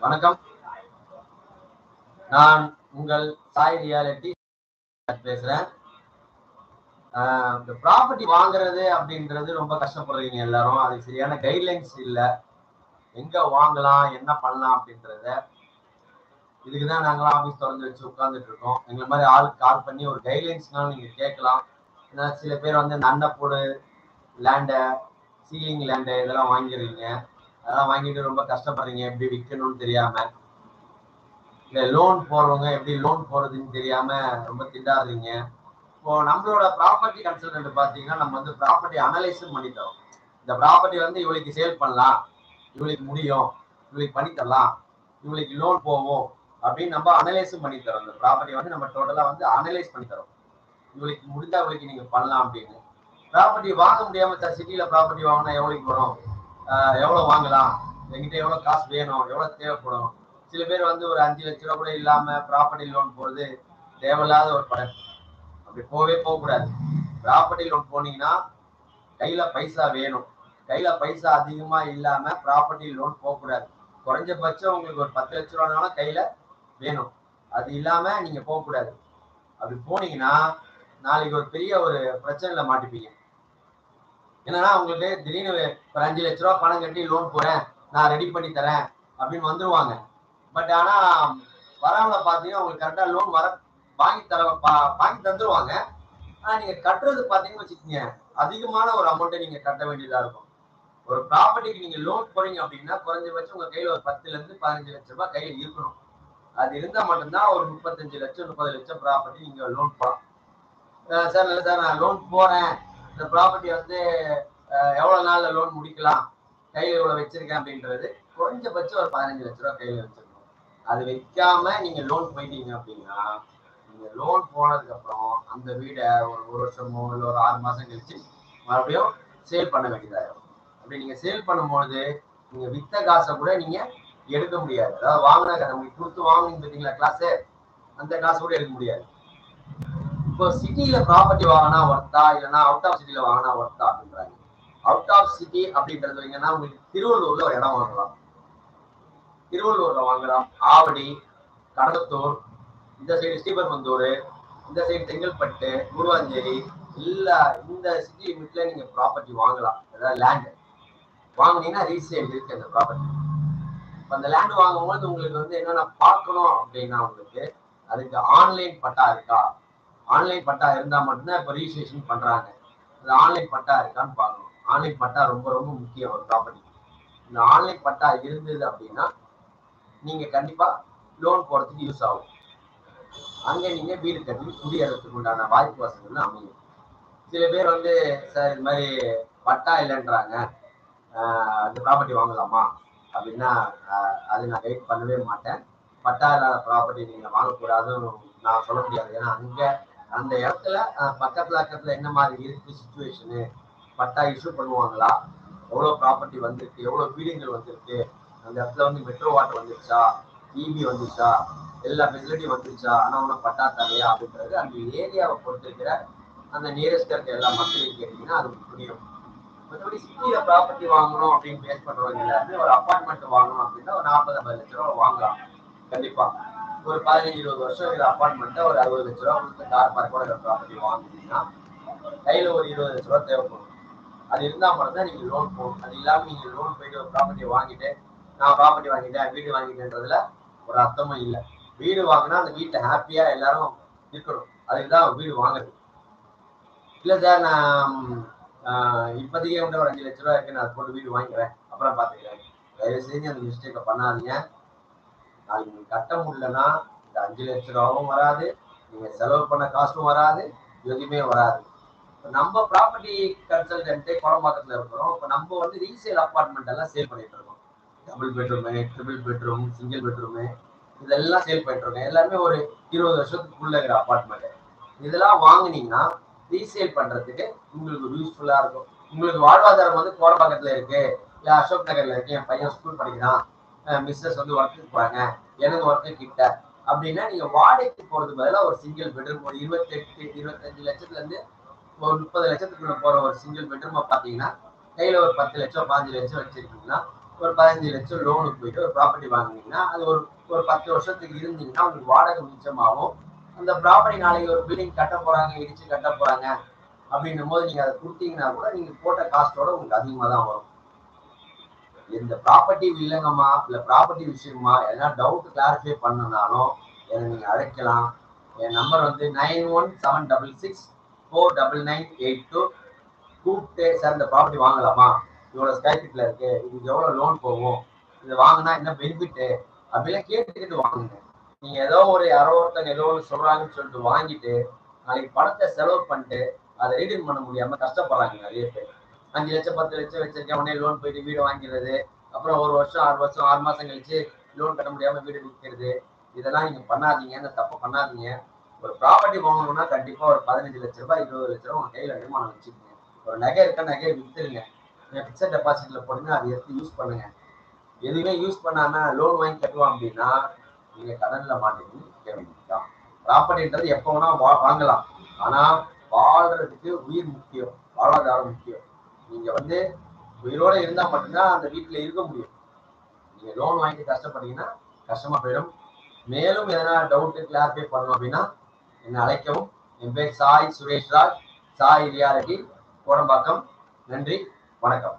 வணக்கம். நான் உங்கள் சாய் ரியாலிட்டி பேசுறேன். ஆஹ் இந்த ப்ராப்பர்ட்டி வாங்குறது அப்படின்றது ரொம்ப கஷ்டப்படுறீங்க எல்லாரும். அதுக்கு சரியான கைட்லைன்ஸ் இல்ல. எங்க வாங்கலாம் என்ன பண்ணலாம் அப்படின்றத. இதுக்கு தான் நாங்களாம் ஆஃபீஸ் திறந்து வச்சு உட்கார்ந்துட்டு இருக்கோம். எங்களை மாதிரி ஆளுக்கு கால் பண்ணி ஒரு கைட்லைன்ஸ்னாலும் நீங்க கேட்கலாம். ஏன்னா சில பேர் வந்து இந்த அன்னப்போடு லேண்டை சீலிங் லேண்டு இதெல்லாம் வாங்கிடுறீங்க. அதெல்லாம் வாங்கிட்டு ரொம்ப கஷ்டப்படுறீங்க. எப்படி விற்கணும்னு தெரியாம இல்ல லோன் போறவங்க எப்படி லோன் போறதுன்னு தெரியாம ரொம்ப திண்டாடுறீங்க. இப்போ நம்மளோட ப்ராப்பர்ட்டி கன்சல்டன்ட் பாத்தீங்கன்னா நம்ம வந்து ப்ராப்பர்ட்டி அனலைஸும் பண்ணி தரோம். இந்த ப்ராப்பர்ட்டி வந்து இவளுக்கு சேல் பண்ணலாம். இவளுக்கு முடியும். இவளுக்கு பண்ணி தரலாம். இவளுக்கு லோன் போவோம் அப்படின்னு நம்ம அனலைஸும் பண்ணி தரோம். இந்த ப்ராப்பர்ட்டி வந்து நம்ம டோட்டலா வந்து அனலைஸ் பண்ணி தரோம். இவளுக்கு முடிஞ்சா இவளுக்கு நீங்க பண்ணலாம் அப்படின்னு. ப்ராப்பர்ட்டி வாங்க முடியாம சார் சிட்டில ப்ராப்பர்ட்டி வாங்கினா எவ்வளவுக்கு வரும்? எவ்வளோ எவ்வளவு வாங்கலாம்? எங்கிட்ட எவ்வளவு காசு வேணும்? எவ்வளவு தேவைப்படும்? சில பேர் வந்து ஒரு அஞ்சு லட்ச ரூபா கூட இல்லாம ப்ராப்பர்ட்டி லோன் போறது தேவையில்லாத ஒரு படம். அப்படி போகவே போகக்கூடாது. ப்ராப்பர்ட்டி லோன் போனீங்கன்னா கையில பைசா வேணும். கையில பைசா அதிகமா இல்லாம ப்ராப்பர்ட்டி லோன் போகக்கூடாது. குறைஞ்சபட்சம் உங்களுக்கு ஒரு பத்து லட்ச ரூபானாலும் கையில வேணும். அது இல்லாம நீங்க போகக்கூடாது. அப்படி போனீங்கன்னா நாளைக்கு ஒரு பெரிய ஒரு பிரச்சனையில மாட்டிப்பீங்க. என்னன்னா அவங்களுக்கு திடீர்னு ஒரு அஞ்சு லட்ச ரூபா பணம் கட்டி லோன் போறேன். நான் ரெடி பண்ணி தரேன் அப்படின்னு வந்துருவாங்க. பட் ஆனா வரவங்கள பாத்தீங்கன்னா உங்களுக்கு கரெக்டா லோன் வர வாங்கி தர பா- வாங்கி தந்துருவாங்க. ஆனா நீங்க கட்டுறது பாத்தீங்கன்னு வச்சுக்கோங்க அதிகமான ஒரு அமௌண்ட்டை நீங்க கட்ட வேண்டியதா இருக்கும். ஒரு ப்ராப்பர்ட்டிக்கு நீங்க லோன் போறீங்க அப்படின்னா குறைஞ்சபட்சம் உங்க கையில ஒரு பத்துல இருந்து பதினஞ்சு லட்ச ரூபாய் கையில இருக்கணும். அது இருந்தா மட்டும்தான் ஒரு முப்பத்தஞ்சு லட்சம் முப்பது லட்சம் ப்ராப்பர்ட்டி நீங்க லோன் போலாம். சார் இல்லை சார் நான் லோன் போறேன். இந்த ப்ராப்பர்ட்டி வந்து எவ்வளவு நாள்ல லோன் முடிக்கலாம் கையில இவ்வளவு வச்சிருக்கேன் அப்படின்றது குறைஞ்சபட்சம் ஒரு பதினஞ்சு லட்ச ரூபா கையில வச்சிருக்கணும் அது வைக்காம நீங்க லோன் போயிட்டீங்க அப்படின்னா நீங்க லோன் போனதுக்கு அப்புறம் அந்த வீடை ஒரு ஒரு வருஷமோ இல்லை ஒரு ஆறு மாசம் கழிச்சு மறுபடியும் சேல் பண்ண வேண்டியதாயிரும் அப்படி நீங்க சேல் பண்ணும்போது நீங்க வித்த காசை கூட நீங்க எடுக்க முடியாது. அதாவது வாங்கின உங்களுக்கு கொடுத்து வாங்கினீங்க பார்த்தீங்களா கிளாஸ் அந்த காசு கூட எடுக்க முடியாது. இப்போ சிட்டியில ப்ராப்பர்ட்டி வாங்கினா ஒர்த்தா இல்லைன்னா அவுட் ஆஃப் சிட்டியில வாங்கினா ஒர்த்தா அப்படின்றாங்க. அவுட் ஆஃப் சிட்டி அப்படின்றது வைங்கன்னா உங்களுக்கு திருவள்ளூர்ல ஒரு இடம் வாங்கலாம். திருவள்ளூர்ல வாங்கலாம். ஆவடி கடலத்தூர் இந்த சைடு ஸ்ரீபெரும்பந்தூர் இந்த சைடு செங்கல்பட்டு குருவாஞ்சேரி எல்லா இந்த சிட்டி லிமிட்ல நீங்க ப்ராப்பர்ட்டி வாங்கலாம். அதாவது லேண்ட் வாங்குனீங்கன்னா ரீசேல் இருக்கு அந்த ப்ராப்பர்ட்டி அந்த லேண்ட் வாங்கும்போது உங்களுக்கு வந்து என்னென்ன பார்க்கணும் அப்படின்னா உங்களுக்கு அதுக்கு ஆன்லைன் பட்டா இருக்கா? ஆன்லைன் பட்டா இருந்தால் மட்டும்தான் இப்போ ரிஜிஸ்ட்ரேஷன் பண்ணுறாங்க அது ஆன்லைன் பட்டா இருக்கான்னு பார்க்கணும். ஆன்லைன் பட்டா ரொம்ப ரொம்ப முக்கியம் ஒரு ப்ராப்பர்ட்டி இந்த ஆன்லைன் பட்டா இருந்தது அப்படின்னா நீங்கள் கண்டிப்பாக லோன் போடுறதுக்கு யூஸ் ஆகும். அங்கே நீங்கள் வீடு கட்டி குடியேறதுக்கு உண்டான வாய்ப்பு வசதிகள் அமையும். சில பேர் வந்து சார் இது மாதிரி பட்டா இல்லைன்றாங்க. அந்த ப்ராப்பர்ட்டி வாங்கலாமா? அப்படின்னா அது நான் வெயிட் பண்ணவே மாட்டேன். பட்டா இல்லாத ப்ராப்பர்ட்டி நீங்கள் வாங்கக்கூடாதுன்னு நான் சொல்ல முடியாது. ஏன்னா அங்கே அந்த இடத்துல பக்கத்துல அக்கத்துல என்ன மாதிரி இருக்கு சுச்சுவேஷனு பட்டா இஷ்யூ பண்ணுவாங்களா? எவ்வளவு ப்ராப்பர்ட்டி வந்திருக்கு? எவ்வளவு வீடுகள் வந்திருக்கு? அந்த இடத்துல வந்து மெட்ரோ வாட்டர் வந்துருச்சா? இபி வந்துருச்சா எல்லா ஃபெசிலிட்டி வந்துருச்சா? ஆனா உனக்கு பட்டா தரையா அப்படின்றது அந்த ஏரியாவை பொறுத்திருக்கிற அந்த நியரஸ்ட் இருக்க எல்லா மக்களையும் கேட்டீங்கன்னா அது புரியும். மற்றபடி சிட்டியில ப்ராப்பர்ட்டி வாங்கணும் அப்படின்னு பேஸ் பண்றவங்க எல்லாருமே ஒரு அப்பார்ட்மெண்ட் வாங்கணும் அப்படின்னா ஒரு நாற்பது ஐம்பது லட்ச ரூபா வாங்கலாம். கண்டிப்பா. ஒரு பதினஞ்சு இருபது வருஷம் இருக்கிற அப்பார்ட்மெண்ட்டை ஒரு அறுபது லட்ச ரூபா கொடுத்து கார் பார்க்கோட ப்ராப்பர்ட்டி வாங்குனீங்கன்னா கையில் ஒரு இருபது லட்ச ரூபா தேவைப்படும். அது இருந்தா மட்டும்தான் நீங்கள் லோன் போகணும் அது இல்லாமல் நீங்கள் லோன் போயிட்டு ஒரு ப்ராப்பர்ட்டியை வாங்கிட்டு நான் ப்ராப்பர்ட்டி வாங்கிட்டேன் வீடு வாங்கிட்டேன்றதுல ஒரு அர்த்தமும் இல்லை. வீடு வாங்கினா அந்த வீட்டை ஹாப்பியாக எல்லாரும் இருக்கணும். அதுக்கு தான் வீடு வாங்குறது. இல்லை சார் நான் இப்போதைக்கு வந்து ஒரு அஞ்சு லட்ச ரூபா இருக்கு. நான் போட்டு வீடு வாங்கிக்கிறேன். அப்புறம் பார்த்துக்கிறேன் தயவு செஞ்சு அந்த மிஸ்டேக்கை பண்ணாதீங்க. நாளைக்கு நீங்க கட்ட முடியலன்னா இந்த அஞ்சு லட்ச ரூபாவும் வராது நீங்க செலவு பண்ண காசும் வராது எதுவுமே வராது. நம்ம ப்ராப்பர்ட்டி கன்சல்டன்ட்டே குளம்பாக்கத்துல இருக்கிறோம். இப்போ நம்ம வந்து ரீசேல் அப்பார்ட்மெண்ட் எல்லாம் சேல் பண்ணிட்டு இருக்கோம். Double bedroom triple bedroom single bedroom இதெல்லாம் சேல் பண்ணிட்டு இருக்கோம். எல்லாமே ஒரு இருபது வருஷத்துக்குள்ள இருக்கிற அப்பார்ட்மெண்ட் இதெல்லாம் வாங்குனீங்கன்னா ரீசேல் பண்றதுக்கு உங்களுக்கு ஒரு யூஸ்ஃபுல்லா இருக்கும். உங்களுக்கு வாழ்வாதாரம் வந்து கோடம்பாக்கத்துல இருக்கு. இல்ல அசோக் நகர்ல இருக்கு. என் பையன் ஸ்கூல் படிக்கிறான். மிஸ்ஸஸ் வந்து ஒர்க்குக்கு போறாங்க. எனக்கு ஒர்க்கு கிட்ட. அப்படின்னா நீங்க வாடகைக்கு போறதுக்கு பதிலாக ஒரு சிங்கிள் பெட்ரூம் ஒரு இருபத்தெட்டு இருபத்தஞ்சு லட்சத்துல இருந்து ஒரு முப்பது லட்சத்துக்குள்ள போற ஒரு சிங்கிள் பெட்ரூமை பாத்தீங்கன்னா கையில ஒரு பத்து லட்சம் பாஞ்சு லட்சம் வச்சிருக்கீங்கன்னா ஒரு பதினஞ்சு லட்சம் லோனுக்கு போயிட்டு ஒரு ப்ராப்பர்ட்டி வாங்குனீங்கன்னா அது ஒரு ஒரு பத்து வருஷத்துக்கு இருந்தீங்கன்னா உங்களுக்கு வாடகை மிச்சமாகும். அந்த ப்ராப்பர்ட்டி நாளைக்கு ஒரு பில்டிங் கட்ட போறாங்க இடிச்சு கட்ட போறாங்க அப்படின்னும் போது நீங்க அதை கொடுத்தீங்கன்னா கூட நீங்க போட்ட காஸ்டோட உங்களுக்கு அதிகமாக தான் வரும். இந்த ப்ராப்பர்ட்டி இல்லைங்கம்மா இல்லை ப்ராப்பர்ட்டி விஷயமா எதனா டவுட் கிளாரிஃபை பண்ணனாலும் என்னை நீங்கள் அழைக்கலாம். என் நம்பர் வந்து nine one seven double six four double nine eight two கூப்பிட்டு சார் இந்த ப்ராப்பர்ட்டி வாங்கலாமா? இவ்வளோ ஸ்கொயர் ஃபீட்ல இருக்கு. இதுக்கு எவ்வளோ லோன் போகும்? இது வாங்கினா என்ன பெனிஃபிட்டு அப்படிலாம் கேட்டுக்கிட்டு வாங்குங்க. நீங்கள் ஏதோ ஒரு யாரோ ஒருத்தங்க ஏதோ ஒன்று சொல்கிறாங்கன்னு சொல்லிட்டு வாங்கிட்டு நாளைக்கு பணத்தை செலவு பண்ணிட்டு அதை ரீடிங் பண்ண முடியாமல் கஷ்டப்படுறாங்க நிறைய பேர். அஞ்சு லட்சம் பத்து லட்சம் வச்சிருக்கேன். உடனே லோன் போயிட்டு வீடு வாங்கிறது. அப்புறம் ஒரு வருஷம் ஆறு வருஷம் ஆறு மாசம் கழிச்சு லோன் கட்ட முடியாம வீடு விற்கிறது. இதெல்லாம் நீங்க பண்ணாதீங்க. இந்த தப்பு பண்ணாதீங்க. ஒரு ப்ராப்பர்ட்டி வாங்கணும்னா கண்டிப்பா ஒரு பதினஞ்சு லட்ச ரூபாய் இருபது லட்ச ரூபாய் உங்க கையில அடமானம் வச்சுக்கோங்க. ஒரு நகை இருக்க நகையை வித்துருங்க. பிக்சட் டெபாசிட்ல போடுங்க அதை எடுத்து யூஸ் பண்ணுங்க. எதுவுமே யூஸ் பண்ணாம லோன் வாங்கி கட்டுவோம் அப்படின்னா நீங்க கடன்ல மாட்டீங்கன்னு கேட்க ப்ராப்பர்ட்டின்றது எப்போ வேணா வாங்கலாம். ஆனா வாழ்றதுக்கு உயிர் முக்கியம் வாழ்வாதாரம் முக்கியம். நீங்க வந்து உயிரோட இருந்தா மட்டும்தான் அந்த வீட்டுல இருக்க முடியும். நீங்க லோன் வாங்கிட்டு கஷ்டப்பட்டீங்கன்னா கஷ்டமா போயிடும். மேலும் எதனா டவுட் கிளாரிஃபை பண்ணணும் அப்படின்னா என்னை அழைக்கவும். என் பேர் சாய் சுரேஷ்ராஜ் சாய் ரியாலிட்டி கோடம்பாக்கம். நன்றி வணக்கம்.